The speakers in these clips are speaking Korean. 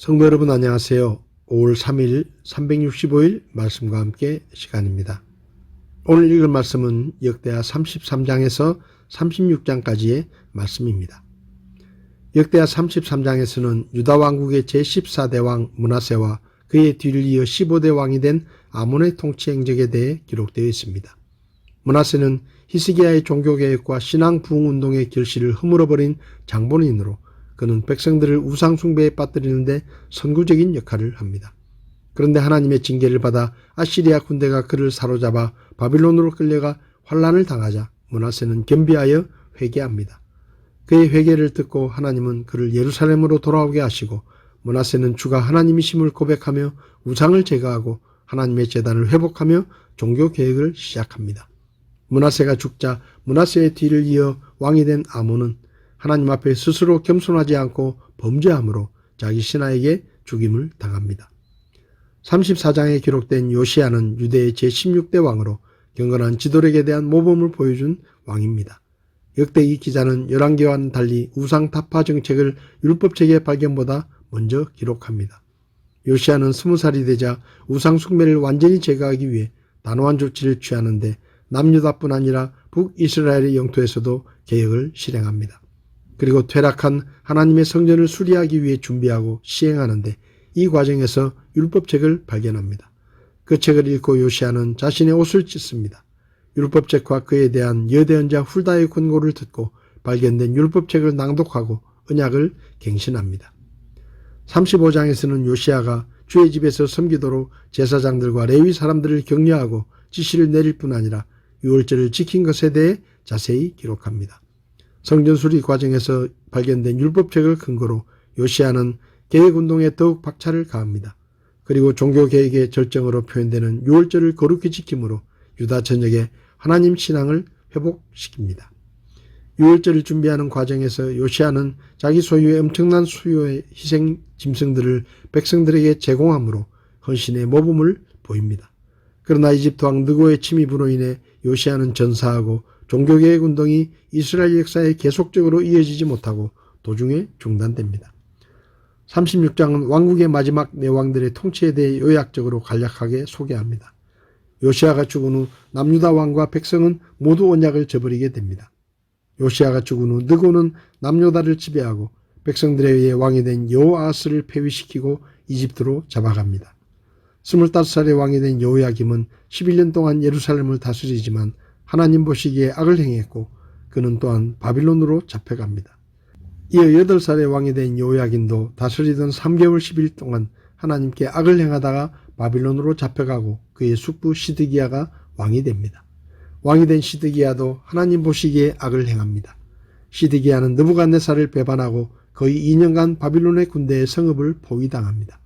성도 여러분 안녕하세요. 5월 3일 365일 말씀과 함께 시간입니다. 오늘 읽을 말씀은 역대하 33장에서 36장까지의 말씀입니다. 역대하 33장에서는 유다 왕국의 제14대 왕 문하세와 그의 뒤를 이어 15대 왕이 된 아몬의 통치 행적에 대해 기록되어 있습니다. 문하세는 히스기야의 종교 개혁과 신앙 부흥 운동의 결실을 허물어버린 장본인으로 그는 백성들을 우상 숭배에 빠뜨리는데 선구적인 역할을 합니다. 그런데 하나님의 징계를 받아 아시리아 군대가 그를 사로잡아 바빌론으로 끌려가 환란을 당하자 문하세는 겸비하여 회개합니다. 그의 회개를 듣고 하나님은 그를 예루살렘으로 돌아오게 하시고 문하세는 주가 하나님이심을 고백하며 우상을 제거하고 하나님의 재단을 회복하며 종교 개혁을 시작합니다. 문하세가 죽자 문하세의 뒤를 이어 왕이 된 아몬은 하나님 앞에 스스로 겸손하지 않고 범죄함으로 자기 신하에게 죽임을 당합니다. 34장에 기록된 요시아는 유대의 제16대 왕으로 경건한 지도력에 대한 모범을 보여준 왕입니다. 역대 이 기자는 11개와는 달리 우상 타파 정책을 율법책의 발견보다 먼저 기록합니다. 요시아는 20살이 되자 우상 숭배를 완전히 제거하기 위해 단호한 조치를 취하는데 남유다뿐 아니라 북이스라엘의 영토에서도 개혁을 실행합니다. 그리고 퇴락한 하나님의 성전을 수리하기 위해 준비하고 시행하는데 이 과정에서 율법책을 발견합니다. 그 책을 읽고 요시아는 자신의 옷을 찢습니다. 율법책과 그에 대한 여대언자 훌다의 권고를 듣고 발견된 율법책을 낭독하고 언약을 갱신합니다. 35장에서는 요시아가 주의 집에서 섬기도록 제사장들과 레위 사람들을 격려하고 지시를 내릴 뿐 아니라 유월절을 지킨 것에 대해 자세히 기록합니다. 성전 수리 과정에서 발견된 율법책을 근거로 요시아는 개혁운동에 더욱 박차를 가합니다. 그리고 종교개혁의 절정으로 표현되는 유월절을 거룩히 지킴으로 유다 전역에 하나님 신앙을 회복시킵니다. 유월절을 준비하는 과정에서 요시아는 자기 소유의 엄청난 수요의 희생 짐승들을 백성들에게 제공함으로 헌신의 모범을 보입니다. 그러나 이집트 왕 느고의 침입으로 인해 요시아는 전사하고 종교개혁 운동이 이스라엘 역사에 계속적으로 이어지지 못하고 도중에 중단됩니다. 36장은 왕국의 마지막 내왕들의 통치에 대해 요약적으로 간략하게 소개합니다. 요시아가 죽은 후 남유다 왕과 백성은 모두 언약을 저버리게 됩니다. 요시아가 죽은 후 느고는 남유다를 지배하고 백성들에 의해 왕이 된 여호아스를 폐위시키고 이집트로 잡아갑니다. 25살의 왕이 된 여호야김은 11년 동안 예루살렘을 다스리지만 하나님 보시기에 악을 행했고 그는 또한 바빌론으로 잡혀갑니다. 이어 8살의 왕이 된 여호야긴도 다스리던 3개월 10일 동안 하나님께 악을 행하다가 바빌론으로 잡혀가고 그의 숙부 시드기야가 왕이 됩니다. 왕이 된 시드기야도 하나님 보시기에 악을 행합니다. 시드기야는 느부갓네살을 배반하고 거의 2년간 바빌론의 군대의 성읍을 포위당합니다.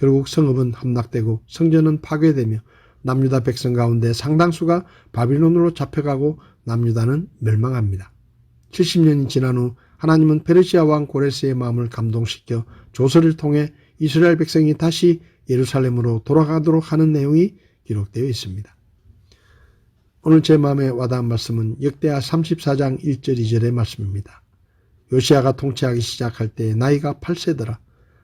결국 성읍은 함락되고 성전은 파괴되며 남유다 백성 가운데 상당수가 바빌론으로 잡혀가고 남유다는 멸망합니다. 70년이 지난 후 하나님은 페르시아 왕 고레스의 마음을 감동시켜 조서를 통해 이스라엘 백성이 다시 예루살렘으로 돌아가도록 하는 내용이 기록되어 있습니다. 오늘 제 마음에 와닿은 말씀은 역대하 34장 1절 2절의 말씀입니다. 요시아가 통치하기 시작할 때 나이가 8세더라.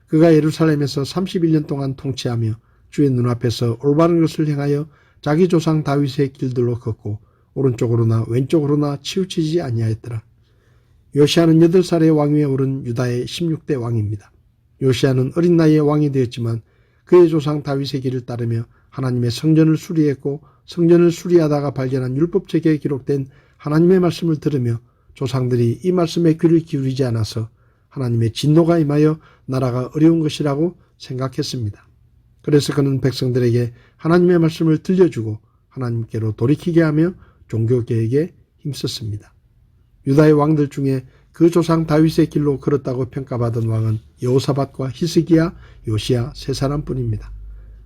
그가 예루살렘에서 31년 동안 통치하며 주의 눈앞에서 올바른 것을 행하여 자기 조상 다윗의 길들로 걷고 오른쪽으로나 왼쪽으로나 치우치지 아니하였더라. 요시아는 8살의 왕위에 오른 유다의 16대 왕입니다. 요시아는 어린 나이에 왕이 되었지만 그의 조상 다윗의 길을 따르며 하나님의 성전을 수리했고 성전을 수리하다가 발견한 율법책에 기록된 하나님의 말씀을 들으며 조상들이 이 말씀에 귀를 기울이지 않아서 하나님의 진노가 임하여 나라가 어려운 것이라고 생각했습니다. 그래서 그는 백성들에게 하나님의 말씀을 들려주고 하나님께로 돌이키게 하며 종교개혁에 힘썼습니다. 유다의 왕들 중에 그 조상 다윗의 길로 걸었다고 평가받은 왕은 여호사밧과 히스기야, 요시야 세 사람뿐입니다.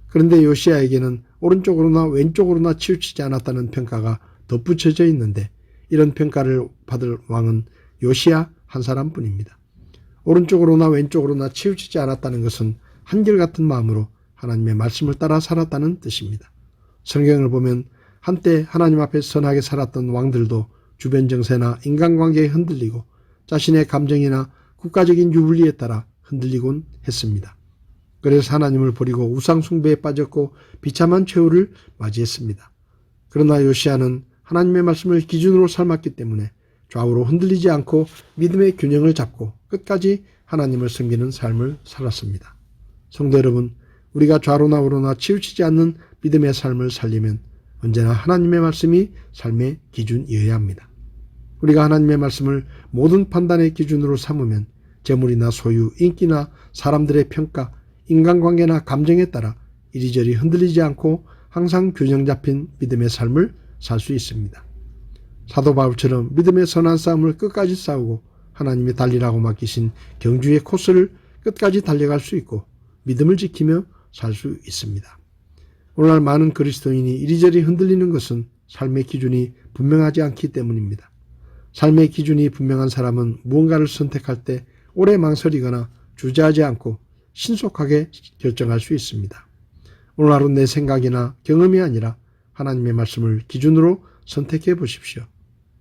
그런데 요시야에게는 오른쪽으로나 왼쪽으로나 치우치지 않았다는 평가가 덧붙여져 있는데 이런 평가를 받을 왕은 요시야 한 사람뿐입니다. 오른쪽으로나 왼쪽으로나 치우치지 않았다는 것은 한결같은 마음으로 하나님의 말씀을 따라 살았다는 뜻입니다. 성경을 보면 한때 하나님 앞에 선하게 살았던 왕들도 주변 정세나 인간관계에 흔들리고 자신의 감정이나 국가적인 유불리에 따라 흔들리곤 했습니다. 그래서 하나님을 버리고 우상숭배에 빠졌고 비참한 최후를 맞이했습니다. 그러나 요시아는 하나님의 말씀을 기준으로 삶았기 때문에 좌우로 흔들리지 않고 믿음의 균형을 잡고 끝까지 하나님을 섬기는 삶을 살았습니다. 성도 여러분, 우리가 좌로나 우로나 치우치지 않는 믿음의 삶을 살리면 언제나 하나님의 말씀이 삶의 기준이어야 합니다. 우리가 하나님의 말씀을 모든 판단의 기준으로 삼으면 재물이나 소유, 인기나 사람들의 평가, 인간관계나 감정에 따라 이리저리 흔들리지 않고 항상 균형 잡힌 믿음의 삶을 살 수 있습니다. 사도 바울처럼 믿음의 선한 싸움을 끝까지 싸우고 하나님이 달리라고 맡기신 경주의 코스를 끝까지 달려갈 수 있고 믿음을 지키며 살 수 있습니다. 오늘날 많은 그리스도인이 이리저리 흔들리는 것은 삶의 기준이 분명하지 않기 때문입니다. 삶의 기준이 분명한 사람은 무언가를 선택할 때 오래 망설이거나 주저하지 않고 신속하게 결정할 수 있습니다. 오늘 하루 내 생각이나 경험이 아니라 하나님의 말씀을 기준으로 선택해 보십시오.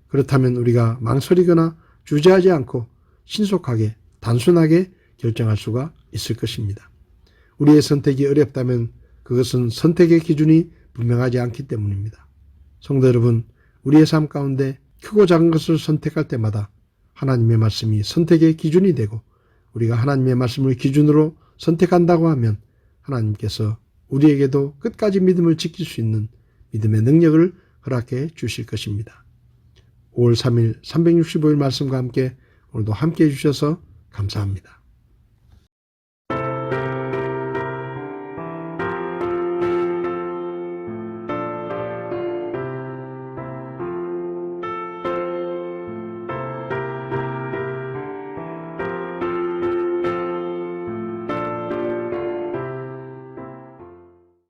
그렇다면 우리가 망설이거나 주저하지 않고 신속하게 단순하게 결정할 수가 있을 것입니다. 우리의 선택이 어렵다면 그것은 선택의 기준이 분명하지 않기 때문입니다. 성도 여러분, 우리의 삶 가운데 크고 작은 것을 선택할 때마다 하나님의 말씀이 선택의 기준이 되고 우리가 하나님의 말씀을 기준으로 선택한다고 하면 하나님께서 우리에게도 끝까지 믿음을 지킬 수 있는 믿음의 능력을 허락해 주실 것입니다. 5월 3일 365일 말씀과 함께 오늘도 함께 해주셔서 감사합니다.